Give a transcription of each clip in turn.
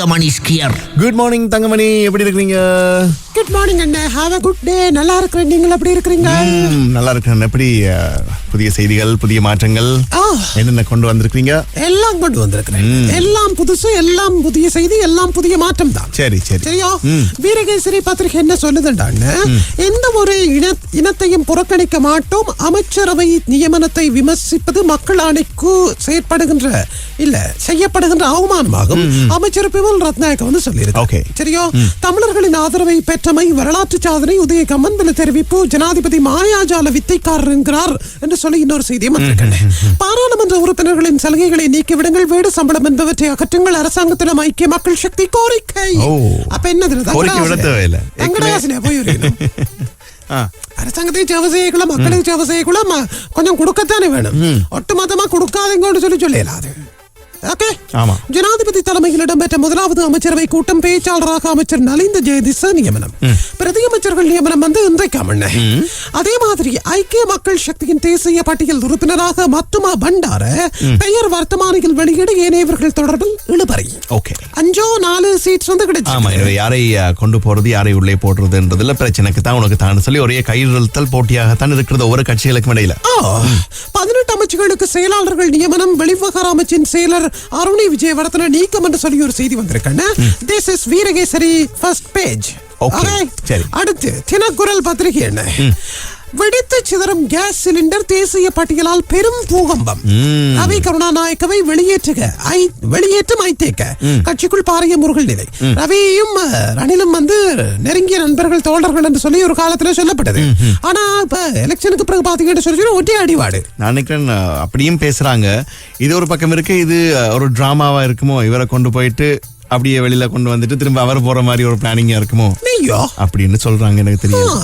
Thangamani skier. Good morning Thangamani. எப்படி இருக்கீங்க good morning அண்ணா. ஹாவ் அ குட் டே நல்லா இருக்கிறேன். நீங்கள் எப்படி இருக்கிறீங்க? நல்லா இருக்கேன் எப்படி புதிய செய்திகள் புதிய மாற்றங்கள். என்னென்ன கொண்டு வந்திருக்கீங்க எல்லாம் கொண்டு வந்திருக்கிறேன். எல்லாம் புதுசு எல்லாம் புதிய செய்தி எல்லாம் புதிய மாற்றம் தான். சரி சரி. சரியா? வீரகேசரி பத்திரிகை என்ன சொல்லுதுண்டான்னு எந்த ஒரு இன இனத்தையும் புறக்கணிக்க மாட்டோம். அமைச்சரவை நியமனத்தை விமர்சிப்பது மக்கள் ஆணைக்கு செயற்படுகின்ற இல்ல செய்யப்படுகின்ற அவமானமாகும். அமைச்சர் பிமல் ரத்நாயக்க வந்து சொல்லியிருக்கு. சரியா? தமிழர்களின் ஆதரவை பெற்றமை வரலாற்று சாதனை உதய கம்மன் தெரிவிப்பு ஜனாதிபதி மாயாஜால வித்தைக்காரர் என்கிறார் என்று சொல்லி இன்னொரு செய்தியும் வந்திருக்கேன் பாராளுமன்ற உறுப்பினர்களின் சலுகைகளை நீக்கிவிடுங்கள் வீடு சம்பளம் என்பவற்றை அகற்றுங்கள். அரசாங்கத்திடம் ஐக்கிய மக்கள் சக்தி கோரிக்கை. அப்ப. தங்கடாசனே போய். அரசாங்கத்தை சேவை செய்யக்குள்ள மக்களுக்கு சேவை செய்யக்குள்ள கொஞ்சம் கொடுக்கத்தானே வேணும். ஒட்டுமொத்தமா கொடுக்காதீங்கன்னு சொல்லி ஓகே ஆமா. ஜனாதிபதி தலைமையில் இடம்பெற்ற முதலாவது அமைச்சரவை கூட்டம் பேச்சாளராக அமைச்சர் நலிந்த ஜெயதிச நியமனம். பிரதி அமைச்சர்கள் நியமனம் வந்து இன்றைக்கு அமர்ன அதே மாதிரி ஐக்கிய மக்கள் சக்தியின் தேசிய பட்டியல் உறுப்பினராக மத்துமா பண்டார பெயர் வர்த்தமானியில் வெளியிட ஏனையவர்கள் தொடர்பில் இழுபறி. ஓகே அஞ்சோ நாலு சீட் வந்து கிடைச்சு. யாரை கொண்டு போறது யாரை உள்ளே போடுறதுன்றதுல பிரச்சனைக்கு தான் உனக்கு தான் சொல்லி ஒரே கையிழுத்தல் போட்டியாகத்தான் இருக்கிறது ஒவ்வொரு கட்சிகளுக்கும் இடையில. பதினெட்டு அமைச்சுகளுக்கு செயலாளர்கள் நியமனம் வெளிவகார அமைச்சின் செயலர் அருணி விஜயவர்தன நீக்கம் என்று சொல்லி ஒரு செய்தி வந்திருக்கேன் this is Virakesari first page. அடுத்து தினக்குரல் பத்திரிகை என்ன? வெடித்து சிதறும் கேஸ் சிலிண்டர் தேசிய பட்டியலால் பெரும் பூகம்பம். ரவி கருணாநாயக்கவை வெளியேற்றுக. ஐ வெளியேற்றும் ஐத்தேக்க கட்சிக்குள் பாரிய முருகல் நிலை. ரவியும் ரணிலும் வந்து நெருங்கிய நண்பர்கள் தோழர்கள் என்று சொல்லி ஒரு காலத்துல சொல்லப்பட்டது. ஆனா இப்ப எலெக்ஷனுக்கு பிறகு பாத்தீங்கன்னு சொல்லி ஒட்டி அடிவாடு. நான் நினைக்கிறேன் அப்படியும் பேசுறாங்க. இது ஒரு பக்கம் இருக்கு இது ஒரு டிராமாவா இருக்குமோ? இவரை கொண்டு போயிட்டு அப்படியே வெளியில கொண்டு வந்துட்டு திரும்ப அவர் போற மாதிரி ஒரு பிளானிங்கா இருக்குமோ? அப்படின்னு சொல்றாங்க எனக்கு தெரியும்.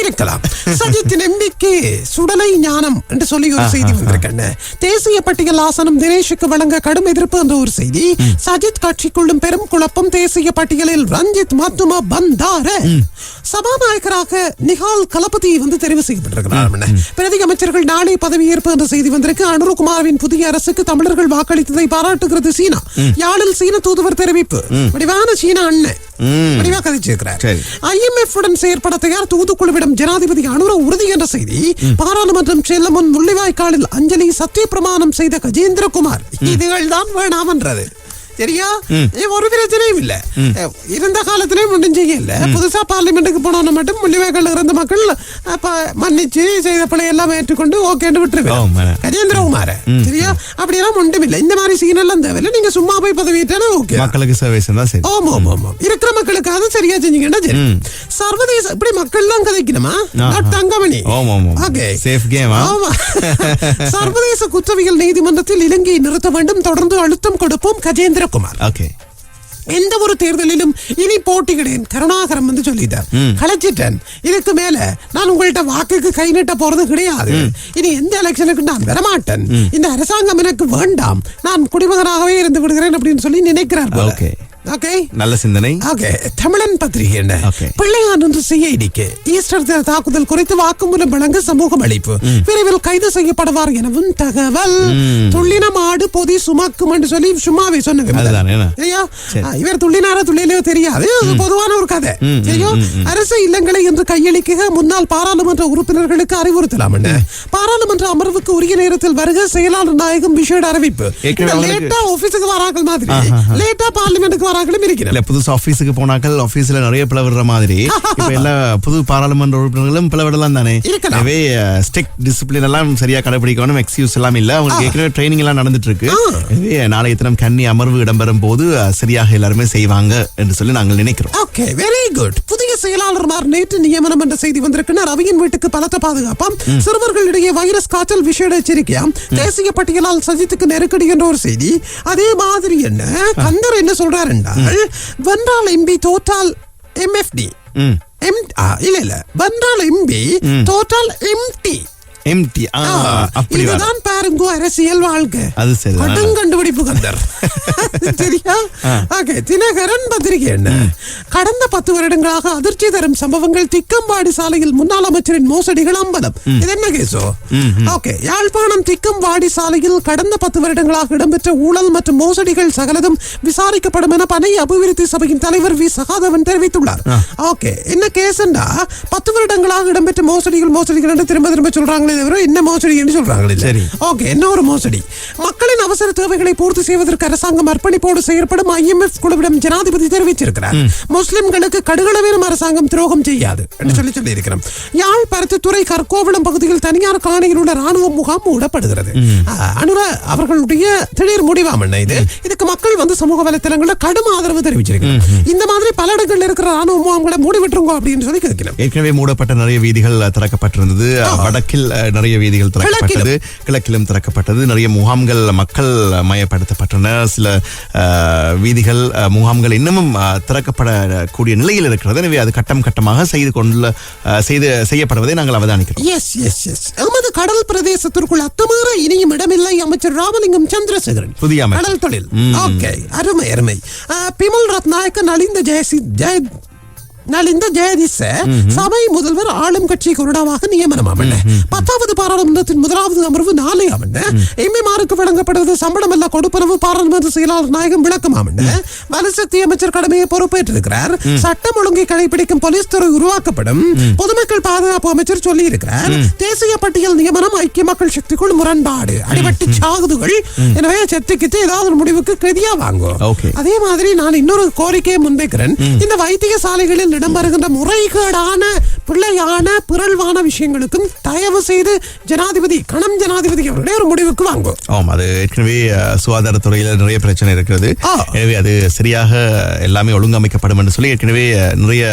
இருக்கலாம் சஜித் நம்பிக்கை சுடலை ஞானம் என்று சொல்லி ஒரு செய்தி வந்திருக்கேன் தேசிய பட்டியல் ஆசனம் தினேஷுக்கு வழங்க கடும் எதிர்ப்பு என்ற ஒரு செய்தி. சஜித் கட்சிக்குள்ளும் பெரும் குழப்பம் தேசிய பட்டியலில் ரஞ்சித் மத்துமா பந்தார. சபாநாயகராக நிகால் கலபதி வந்து தெரிவு செய்யப்பட்டிருக்கிறார் பிரதி அமைச்சர்கள் நாளை பதவியேற்பு என்ற செய்தி வந்திருக்கு. அனுருகுமாரின் புதிய அரசுக்கு தமிழர்கள் வாக்களித்ததை பாராட்டுகிறது சீனா. யாழில் சீன தூதுவர் தெரிவிப்பு. வடிவான சீனா அண்ணன் வடிவா கதைச்சிருக்கிறார். சரி. ஐஎம்எஃப் உடன் செயற்பட தயார் தூதுக்குழுவிடம் ஜனாதிபதி அனுர உறுதி என்ற செய்தி பாராளுமன்றம் செல்ல முன் முள்ளிவாய்க்காலில் அஞ்சலி சத்தியப்பிரமாணம் செய்த கஜேந்திரகுமார். இதுகள் தான் வேணாம் என்றது சரியா ஒரு பிரச்சனையும் இல்ல. இருந்த காலத்திலே முடிஞ்சு இல்ல புதுசா பார்லிமெண்ட்டுக்கு போனவன மட்டும் முள்ளிவாய்க்கால் இருந்த மக்கள் அப்ப மன்னிச்சு செய்த பிழை எல்லாம் ஏற்றுக்கொண்டு ஓகேன்னு. விட்டுருவேன். கஜேந்திரகுமார சரியா அப்படியெல்லாம் ஒன்றும் இல்ல இந்த மாதிரி சீன் எல்லாம் தேவையில்லை. நீங்க சும்மா போய் பதவியிட்டாலே ஓகே மக்களுக்கு சேவை செஞ்சா சரி. ஆமா ஆமா ஆமா. இருக்கிற மக்களுக்காக சரியா செஞ்சீங்கன்னா சரி. சர்வதேச இப்படி மக்கள் தான் கதைக்கணுமா தங்கமணி. ஓகே game, ஆ? ஆமா. சர்வதேச குற்றவியல் நீதிமன்றத்தில் இலங்கையை நிறுத்த வேண்டும். தொடர்ந்து அழுத்தம் கொடுப்போம் கஜேந்திரகுமார் ஓகே. எந்த ஒரு தேர்தலிலும் இனி போட்டியிடேன் கருணாகரம் வந்து சொல்லிட்டார். கலைச்சிட்டேன். இதுக்கு மேல நான் உங்கள்ட்ட வாக்குக்கு கை நீட்ட போறது கிடையாது. இனி எந்த எலெக்ஷனுக்கு நான் வரமாட்டேன். இந்த அரசாங்கம் எனக்கு வேண்டாம். நான் குடிமகனாகவே இருந்து விடுகிறேன் அப்படின்னு சொல்லி நினைக்கிறார் நல்ல சிந்தனை. ஓகே தமிழன் பத்திரிகை. பிள்ளையான் என்று சிஐடிக்கு ஈஸ்டர் தின தாக்குதல் குறித்து வாக்குமூலம் வழங்க சமூகம் அளிப்பு விரைவில் கைது செய்யப்படுவார் எனவும் தகவல். துள்ளின மாடு பொதி சுமக்கும் என்று சொல்லி சும்மாவே சொன்னது இவர் துள்ளினாரா துள்ளிலையோ தெரியாது. பொதுவான ஒரு கதை. அரசு இல்லங்களை என்று கையளிக்க முன்னாள் பாராளுமன்ற உறுப்பினர்களுக்கு அறிவுறுத்தலாம் பாராளுமன்ற அமர்வுக்கு உரிய நேரத்தில் வருக செயலாளர் நாயகம் விஷேட அறிவிப்பு. லேட்டா ஆபீஸுக்கு வராங்கள் மாதிரி. லேட்டா பார்லிமெண்ட்டுக்கு வராங்களும் இருக்கிறேன் இல்ல புதுசு ஆபீஸுக்கு போனாக்கள் ஆபீஸ்ல நிறைய பிளவிடுற மாதிரி. இப்ப எல்லா புது பாராளுமன்ற உறுப்பினர்களும் பிளவிடலாம் தானே. எனவே ஸ்ட்ரிக்ட் டிசிப்ளின் எல்லாம் சரியா கடைபிடிக்கணும் எக்ஸ்கியூஸ் எல்லாம் இல்ல. அவங்களுக்கு ஏற்கனவே ட்ரைனிங் எல்லாம் நடந்துட்டு இருக்கு எனவே நாளைய தினம் கன்னி அமர்வு இடம்பெறும் போது சரியாக எல்லாருமே செய்வாங்க என்று சொல்லி நாங்கள் நினைக்கிறோம். ஓகே வெரி குட் புதிய செயலாளர்மார் நேற்று நியமனம் என்ற செய்தி வந்திருக்கின்றனர் ரவியின் வீட்டுக்கு பலத்த பாதுகாப்பாம். சிறுவர்களிடையே வைரஸ் காய்ச்சல் விஷய எச்சரிக்கையாம் தேசிய பட்டியலால் சஜித்துக்கு நெருக்கடி என்ற ஒரு செய்தி. அதே மாதிரி என்ன? கந்தர் என்ன சொல்றாரு என்றால் வென்றால் எம்பி தோற்றால் எம்எஃப்டி இல்ல இல்ல. வென்றால் எம்பி தோற்றால் எம்டி எம்டி அப்படி இதுதான் பாருங்க அரசியல் வாழ்க்கை. அது சரி. கடும் கண்டுபிடிப்பு கந்தர் சரியா ஓகே தினகரன் பத்திரிகை என்ன? கடந்த பத்து வருடங்களாக அதிர்ச்சி தரும் சம்பவங்கள் திக்கம்பாடி சாலையில் முன்னாள் அமைச்சரின் மோசடிகள் அம்பலம். இது என்ன கேசோ? ஓகே யாழ்ப்பாணம் திக்கம்பாடி சாலையில் கடந்த பத்து வருடங்களாக இடம்பெற்ற ஊழல் மற்றும் மோசடிகள் சகலதும் விசாரிக்கப்படும் என பனை அபிவிருத்தி சபையின் தலைவர் வி. சகாதவன் தெரிவித்துள்ளார். ஓகே என்ன கேஸ்ண்டா பத்து வருடங்களாக இடம்பெற்ற மோசடிகள் மோசடிகள் என்று திரும்ப திரும்ப சொல்றாங்களே தவிர என்ன மோசடி என்று சொல்றாங்களே சரி. ஓகே என்ன ஒரு மோசடி? மக்களின் அவசர தேவைகளை பூர்த்தி செய்வதற்கு அரசாங்கம் அர்ப்பணிப்போடு செயற்படும் ஐஎம்எஃப் குழுவிடம் ஜனாதிபதி தெரிவிச்சிருக்கிறார் முஸ்லிம்களுக்கு கடுகளவிலும் அரசாங்கம் துரோகம் செய்யாது என்று சொல்லி சொல்லி இருக்கிறோம் யாழ் பருத்தித்துறை கற்கோவளம் பகுதியில் தனியார் காணியில் உள்ள ராணுவ முகாம் மூடப்படுகிறது. அனுர அவர்களுடைய திடீர் முடிவாம் என்ன இது இதுக்கு மக்கள் வந்து சமூக வலைத்தளங்களில் கடும் ஆதரவு தெரிவிச்சிருக்கிறார். இந்த மாதிரி பல இடங்கள்ல இருக்கிற ராணுவ முகாம்களை மூடி விட்டுருங்க அப்படின்னு சொல்லி கேட்கிறோம். ஏற்கனவே மூடப்பட்ட நிறைய வீதிகள் திறக்கப்பட்டிருந்தது. வடக்கில் நிறைய வீதிகள் திறக்கப்பட்டது கிழக்கிலும். திறக்கப்பட்டது. நிறைய முகாம்கள் மக்கள் மயப்படுத்தப்பட்டன. சில வீதிகள் முகாம்கள் இன்னமும் திறக்கப்படக்கூடிய நிலையில் இருக்கிறது. எனவே அது கட்டம் கட்டமாக செய்து அஹ், செய்து செய்யப்படுவதை நாங்கள் அவதானிக்கிறோம். எஸ் எஸ் எஸ் எமது கடல் பிரதேசத்திற்குள் அத்துமீற இனியும் இடமில்லை அமைச்சர் ராமலிங்கம் சந்திரசேகரன். புதிய. கடல் தொழில். ஓகே அருமை அருமை. பிமல் ரத்நாயக்க நலிந்த ஜெயசி ஜெய நலிந்த ஜெயதிச சபை முதல்வர் ஆளும் கட்சி கொறடாவாக நியமனம் ஆமண்ண பத்தாவது பாராளுமன்றத்தின் முதலாவது அமர்வு நாளை ஆமண்ண எம்எம்ஆருக்கு வழங்கப்படுவது சம்பளம் அல்ல கொடுப்பனவு பாராளுமன்ற செயலாளர் நாயகம் விளக்கம் ஆமண்ண வலுசக்தி அமைச்சர் கடமையை பொறுப்பேற்றிருக்கிறார். சட்டம் ஒழுங்கை கடைபிடிக்கும் போலீஸ் துறை உருவாக்கப்படும். பொதுமக்கள் பாதுகாப்பு அமைச்சர் சொல்லி இருக்கிறார் தேசிய பட்டியல் நியமனம் ஐக்கிய மக்கள் சக்திக்குள் முரண்பாடு அடிபட்டு சாகுதுகள். எனவே செத்துக்கிட்டு ஏதாவது ஒரு முடிவுக்கு கதியா வாங்கும். அதே மாதிரி நான் இன்னொரு கோரிக்கையை முன்வைக்கிறேன். இந்த வைத்திய சாலைகளில் இடம்பெறுகின்ற முறைகேடான பிள்ளையான பிறழ்வான விஷயங்களுக்கும் தயவு செய்து ஜனாதிபதி கணம் ஜனாதிபதி அவர்களே ஒரு முடிவுக்கு வாங்கும் ஆமாம் அது ஏற்கனவே சுகாதாரத்துறையில் நிறைய பிரச்சனை இருக்கிறது. எனவே அது சரியாக எல்லாமே ஒழுங்கமைக்கப்படும் என்று சொல்லி ஏற்கனவே நிறைய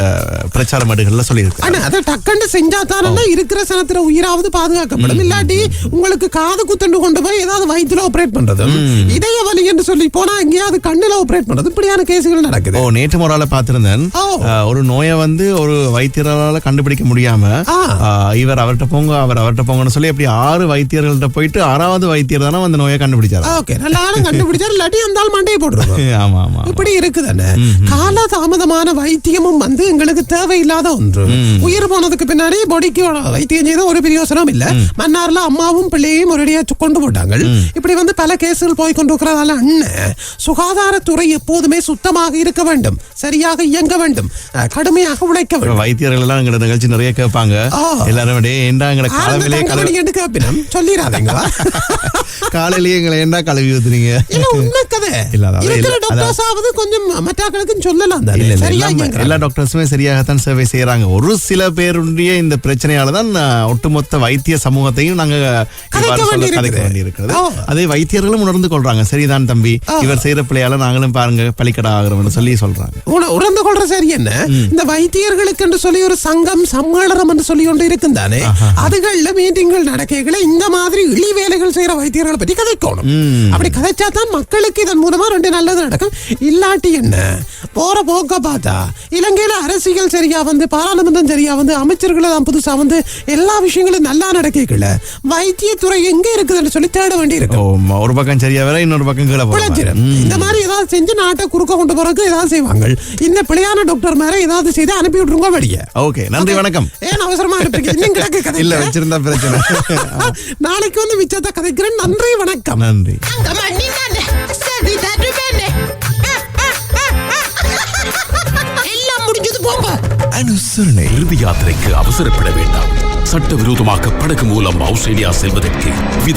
பிரச்சார மேடுகள்ல சொல்லியிருக்கு ஆனா அதை டக்குன்னு செஞ்சா தானே இருக்கிற சனத்துல உயிராவது பாதுகாக்கப்படும். இல்லாட்டி உங்களுக்கு காது குத்தண்டு கொண்டு போய் ஏதாவது வயிற்றுல ஆபரேட் பண்றதும் இதய வலி என்று சொல்லி போனா எங்கேயாவது கண்ணுல ஆபரேட் பண்றது. இப்படியான கேசுகள் நடக்குது. ஓ நேற்று ஆளை பார்த்திருந்தேன். ஒரு நோயை வந்து ஒரு வைத்தியரால கண்டுபிடிக்க முடியாம இவர் அவர்கிட்ட போங்க அவர் அவர்கிட்ட போங்கன்னு சொல்லி அப்படி ஆறு வைத்தியர்கள்ட்ட போயிட்டு ஆறாவது வைத்தியர் தானே அந்த நோயை கண்டுபிடிச்சாரு. ஓகே. நல்ல ஆளும் கண்டுபிடிச்சா இல்லாட்டி அந்த ஆள் மண்டையை போட்டுருக்கோம் ஆமா ஆமா இப்படி இருக்குதானே? கால தாமதமான வைத்தியமும் வந்து எங்களுக்கு தேவையில்லாத ஒன்று. உயிர் போனதுக்கு பின்னாடி பொடிக்கு வைத்தியம் செய்த ஒரு பிரயோசனம் இல்ல. மன்னார்ல அம்மாவும் பிள்ளையையும் ஒரேடியா கொண்டு போட்டாங்க இப்படி வந்து பல கேசுகள் போய் கொண்டு இருக்கிறதால அண்ணன் சுகாதாரத்துறை எப்போதுமே சுத்தமாக இருக்க வேண்டும். சரியாக இயங்க வேண்டும். கடுமையாக உழைக்க வைத்தியர்கள் எல்லாம் எங்களோட நிகழ்ச்சி நிறைய கேட்பாங்க. எல்லாரும் ஏண்டா எங்களை காலவிலே என்று கேப்பினம் சொல்லிடாதீங்க காலையிலேயே எங்களை ஏண்டா கழுவி ஊத்துறீங்க உண்மை கதை. இருக்கிற டாக்டர்ஸ் ஆவது கொஞ்சம் மற்றாக்களுக்கும் சொல்லலாம். எல்லா டாக்டர்ஸுமே சரியாகத்தான் சேவை செய்யறாங்க ஒரு சில பேருடைய இந்த பிரச்சனையால தான் ஒட்டுமொத்த வைத்திய சமூகத்தையும் நாங்க கதைக்க வேண்டியிருக்கிறது. அதே வைத்தியர்களும் உணர்ந்து கொள்றாங்க. சரிதான் தம்பி. இவர் செய்யற பிள்ளையால நாங்களும் பாருங்க பலிக்கடா ஆகிறோம்னு சொல்லி சொல்றாங்க. உண- உணர்ந்து கொள்ற சரி என்ன? இந்த வைத்தியர்களுக்கு என்று சொல்லி ஒரு சங்கம் சம்மேளனம் என்று சொல்லி ஒன்று இருக்கும் தானே அதுகள்ல மீட்டிங்கள் நடக்கைகளை இந்த மாதிரி இழி வேலைகள் செய்யற வைத்தியர்களை பற்றி கதைக்கணும். அப்படி கதைச்சா தான் மக்களுக்கு இதன் மூலமா ரெண்டு நல்லது நடக்கும். இல்லாட்டி என்ன? போற போக்க பார்த்தா இலங்கையில அரசியல் சரியா வந்து பாராளுமன்றம் சரியா வந்து அமைச்சர்கள் தான் புதுசா வந்து எல்லா விஷயங்களும் நல்லா நடக்கல வைத்தியத்துறை எங்க இருக்குதுன்னு சொல்லி தேட வேண்டி இருக்கு ஓ, ம- ஒரு பக்கம் சரியா வேற இன்னொரு பக்கம். இந்த மாதிரி ஏதாவது செஞ்சு நாட்டை குறுக்க கொண்டு போறதுக்கு ஏதாவது செய்வாங்க. இந்த பிழையான டாக்டர் மேல ஏதாவது செய்து அனுப்பி விட்டுருங்க வெளிய ஓகே நன்றி வணக்கம். ஏன் அவசரமா கிடக்கு கதை. இல்ல வச்சிருந்தா பிரச்சனை. நாளைக்கு வந்து மிச்சத்தை கதைக்கிறேன். நன்றி வணக்கம். நன்றி. எல்லாம் முடிஞ்சது போங்க. அனுசரணை இறுதி யாத்திரைக்கு அவசரப்பட வேண்டாம். சட்டவிரோதமாக படகு மூலம் ஆஸ்திரேலியா செல்வதற்கு வித